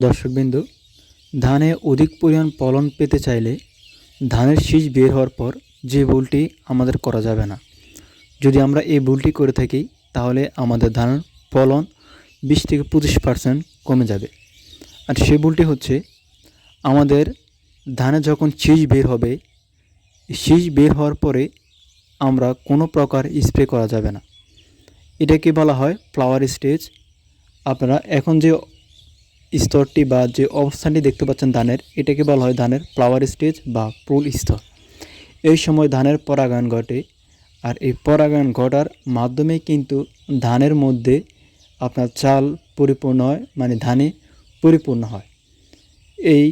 দর্শকবিন্দু, ধানে অধিক পরিমাণ ফলন পেতে চাইলে ধানের শীষ বের হওয়ার পর যে ভুলটি আমাদের করা যাবে না। যদি আমরা এই ভুলটি করে থাকি, তাহলে আমাদের ধানের ফলন বিশ থেকে পঁচিশ পার্সেন্ট কমে যাবে। আর সেই ভুলটি হচ্ছে, আমাদের ধানে যখন শীষ বের হবে, শীষ বের হওয়ার পরে আমরা কোনো প্রকার স্প্রে করা যাবে না। এটাকে বলা হয় ফ্লাওয়ার স্টেজ আপনারা এখন যে স্তরটি বা যে অবস্থানটি দেখতে পাচ্ছেন ধানের, এটাকে বলা হয় ধানের ফ্লাওয়ার স্টেজ বা ফুল স্তর। এই সময় ধানের পরাগায়ন ঘটে আর এই পরাগায়ন ঘটার মাধ্যমে কিন্তু ধানের মধ্যে আপনার চাল পরিপূর্ণ হয় মানে ধানে পরিপূর্ণ হয়। এই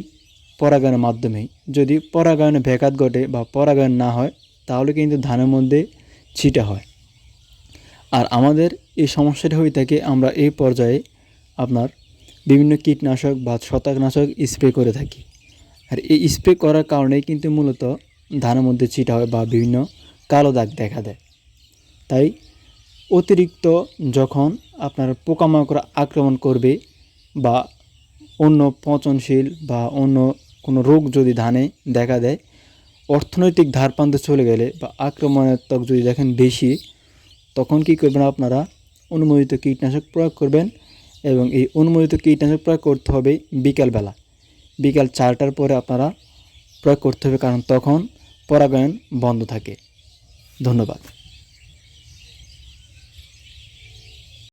পরাগায়নের মাধ্যমেই যদি পরাগায়নে ব্যাঘাত ঘটে বা পরাগায়ন না হয়, তাহলে কিন্তু ধানের মধ্যে ছিটা হয়। আর আমাদের এই সমস্যাটা হয়ে থাকে, আমরা এই পর্যায়ে আপনার বিভিন্ন কীটনাশক বা শতাকনাশক স্প্রে করে থাকি। আর এই স্প্রে করার কারণেই কিন্তু মূলত ধানের মধ্যে ছিটা হয় বা বিভিন্ন কালো দাগ দেখা দেয়। তাই অতিরিক্ত যখন আপনার পোকামাকড় আক্রমণ করবে বা অন্য পচনশীল বা অন্য কোনো রোগ যদি ধানে দেখা দেয়, অর্থনৈতিক ধারপান্তে চলে গেলে বা আক্রমণাত্মক যদি দেখেন বেশি, তখন কী করবেন আপনারা, অনুমোদিত কীটনাশক প্রয়োগ করবেন এবং এই অনুমোদিত কীটনাশক প্রয়োগ করতে হবে বিকালবেলা। বিকাল চারটার পরে আপনারা প্রয়োগ করতে হবে, কারণ তখন পরাগায়ন বন্ধ থাকে। ধন্যবাদ।